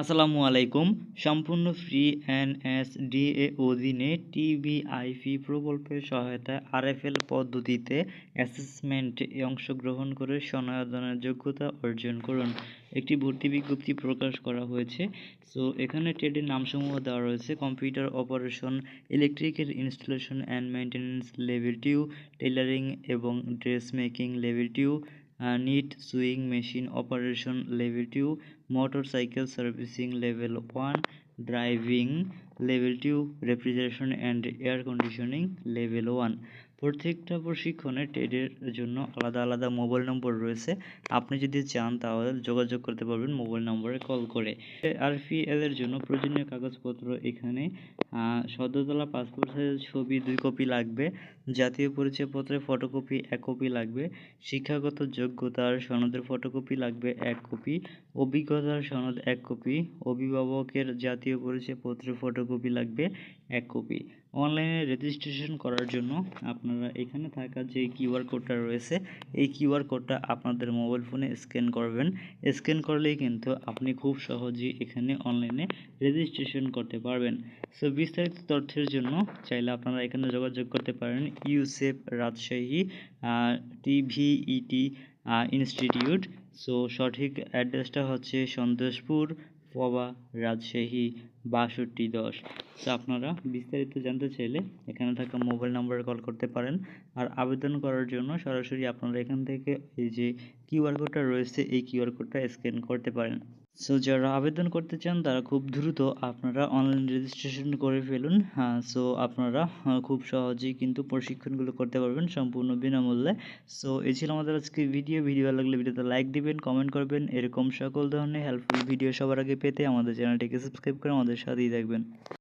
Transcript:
আসসালামু আলাইকুম। সম্পূর্ণ ফ্রি এনএসডিএ অধীনে টিবিআইপি প্রকল্পের সহায়তায় আরএফএল পদ্ধতিতে অ্যাসেসমেন্টে অংশগ্রহণ করে সনদনের যোগ্যতা অর্জন করুন। একটি ভর্তি বিজ্ঞপ্তি প্রকাশ করা হয়েছে। সো, এখানে ট্রেডের নামসমূহ দেওয়া রয়েছে। Computer operation, electrical installation and maintenance level two tailoring এবং dress making level two knit sewing machine operation level two motorcycle servicing level one driving level two refrigeration and air conditioning level one প্রত্যেকটা প্রশিক্ষণে ট্রেডের জন্য আলাদা আলাদা mobile নম্বর রয়েছে। আপনি যদি চান তাহলে যোগাযোগ করতে পারবেন মোবাইল নম্বরে কল করে। আরপিএল এর জন্য প্রয়োজনীয় কাগজপত্র এখানে সদ্যতলা পাসপোর্ট সাইজের ছবি, দুই কপি লাগবে। জাতীয় পরিচয়পত্রের ফটোকপি এক কপি লাগবে। শিক্ষাগত যোগ্যতার সনদের ফটোকপি লাগবে, এক কপি অভিজ্ঞতার সনদ এক কপি। অভিভাবকের জাতীয় পরিচয় পরিচয়পত্রের ফটোকপি লাগবে এক কপি। অনলাইনে রেজিস্ট্রেশন করার জন্য আপনারা এখানে থাকা যে কিউআর কোডটা রয়েছে, এই কিউআর কোডটা আপনাদের মোবাইল ফোনে স্ক্যান করবেন। স্ক্যান করলেই কিন্তু আপনি খুব সহজেই এখানে অনলাইনে রেজিস্ট্রেশন করতে পারবেন। সো বিস্তারিত তথ্যের জন্য চাইলে আপনারা এখানে যোগাযোগ করতে পারেন Yusuf Rajshahi TVET institute so সঠিক অ্যাড্রেসটা হচ্ছে সন্তোষপুর পবা রাজশাহী বাষট্টি দশ। সো আপনারা বিস্তারিত জানতে চাইলে এখানে থাকা মোবাইল নম্বরে কল করতে পারেন। আর আবেদন করার জন্য সরাসরি আপনারা এখান থেকে এই যে কিউআর কোডটা রয়েছে, এই কিউআর কোডটা স্ক্যান করতে পারেন। সো যারা আবেদন করতে চান, তারা খুব দ্রুত আপনারা অনলাইন রেজিস্ট্রেশন করে ফেলুন। হ্যাঁ সো আপনারা খুব সহজেই কিন্তু প্রশিক্ষণগুলো করতে পারবেন সম্পূর্ণ বিনামূল্যে। সো এই ছিল আমাদের আজকে ভিডিও। ভিডিও ভালো লাগলে ভিডিওতে লাইক দিবেন, কমেন্ট করবেন। এরকম সকল ধরনের হেল্পফুল ভিডিও সবার আগে পেতে আমাদের চ্যানেলটিকে সাবস্ক্রাইব করে আমাদের সাথেই থাকবেন।